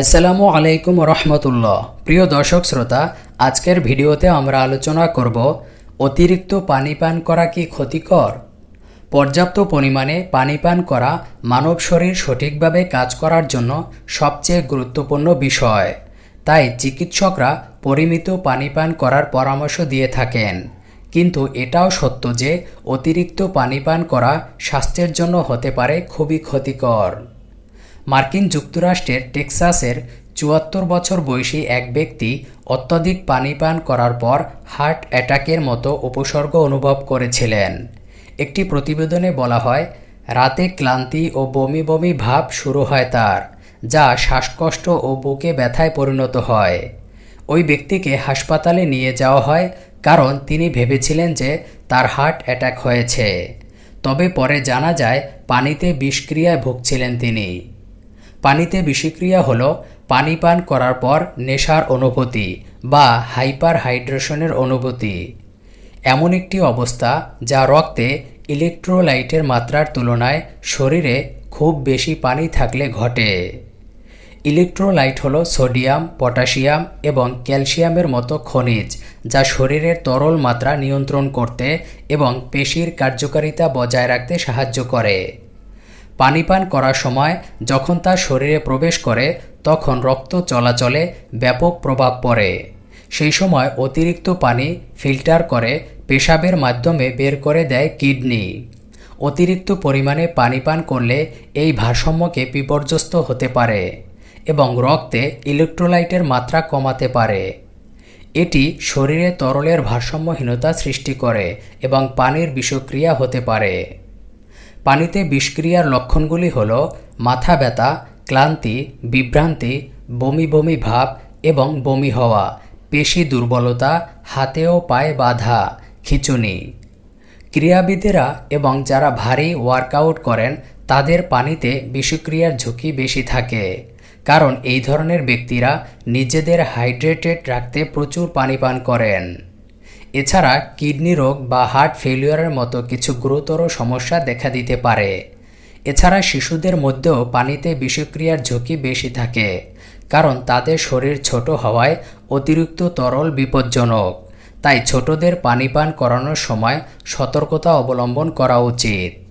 আসসালামু আলাইকুম রহমতুল্লাহ। প্রিয় দর্শক শ্রোতা, আজকের ভিডিওতে আমরা আলোচনা করব, অতিরিক্ত পানি পান করা কি ক্ষতিকর? পর্যাপ্ত পরিমাণে পানি পান করা মানব শরীর সঠিকভাবে কাজ করার জন্য সবচেয়ে গুরুত্বপূর্ণ বিষয়। তাই চিকিৎসকরা পরিমিত পানি পান করার পরামর্শ দিয়ে থাকেন। কিন্তু এটাও সত্য যে, অতিরিক্ত পানি পান করা স্বাস্থ্যের জন্য হতে পারে খুবই ক্ষতিকর। মার্কিন যুক্তরাষ্ট্রের টেক্সাসের চুয়াত্তর বছর বয়সী এক ব্যক্তি অত্যধিক পানি পান করার পর হার্ট অ্যাটাকের মতো উপসর্গ অনুভব করেছিলেন। একটি প্রতিবেদনে বলা হয়, রাতে ক্লান্তি ও বমি বমি ভাব শুরু হয় তার, যা শ্বাসকষ্ট ও বুকে ব্যথায় পরিণত হয়। ওই ব্যক্তিকে হাসপাতালে নিয়ে যাওয়া হয় কারণ তিনি ভেবেছিলেন যে তার হার্ট অ্যাটাক হয়েছে। তবে পরে জানা যায়, পানিতে বিষক্রিয়ায় ভুগছিলেন তিনি। পানিতে বিষক্রিয়া হল পানি পান করার পর নেশার অনুভূতি বা হাইপার হাইড্রেশনের অনুভূতি। এমন একটি অবস্থা যা রক্তে ইলেকট্রোলাইটের মাত্রার তুলনায় শরীরে খুব বেশি পানি থাকলে ঘটে। ইলেকট্রোলাইট হলো সোডিয়াম, পটাশিয়াম এবং ক্যালসিয়ামের মতো খনিজ যা শরীরের তরল মাত্রা নিয়ন্ত্রণ করতে এবং পেশির কার্যকারিতা বজায় রাখতে সাহায্য করে। পানি পান করার সময় যখন তা শরীরে প্রবেশ করে, তখন রক্ত চলাচলে ব্যাপক প্রভাব পড়ে। সেই সময় অতিরিক্ত পানি ফিল্টার করে পেশাবের মাধ্যমে বের করে দেয় কিডনি। অতিরিক্ত পরিমাণে পানি পান করলে এই ভারসাম্যকে বিপর্যস্ত হতে পারে এবং রক্তে ইলেকট্রোলাইটের মাত্রা কমাতে পারে। এটি শরীরে তরলের ভারসাম্যহীনতা সৃষ্টি করে এবং পানির বিষক্রিয়া হতে পারে। পানিতে বিষক্রিয়ার লক্ষণগুলি হল মাথা ব্যথা, ক্লান্তি, বিভ্রান্তি, বমি বমি ভাব এবং বমি হওয়া, পেশি দুর্বলতা হাতে ও পায়ে বাধা, খিঁচুনি। ক্রীড়াবিদেরা এবং যারা ভারী ওয়ার্কআউট করেন, তাদের পানিতে বিষক্রিয়ার ঝুঁকি বেশি থাকে। কারণ এই ধরনের ব্যক্তিরা নিজেদের হাইড্রেটেড রাখতে প্রচুর পানি পান করেন। এছাড়া কিডনি রোগ বা হার্ট ফেলিওরের মতো কিছু গুরুতর সমস্যা দেখা দিতে পারে। এছাড়া শিশুদের মধ্যেও পানিতে বিষক্রিয়ার ঝুঁকি বেশি থাকে, কারণ তাদের শরীর ছোট হওয়ায় অতিরিক্ত তরল বিপজ্জনক। তাই ছোটদের পানি পান করানোর সময় সতর্কতা অবলম্বন করা উচিত।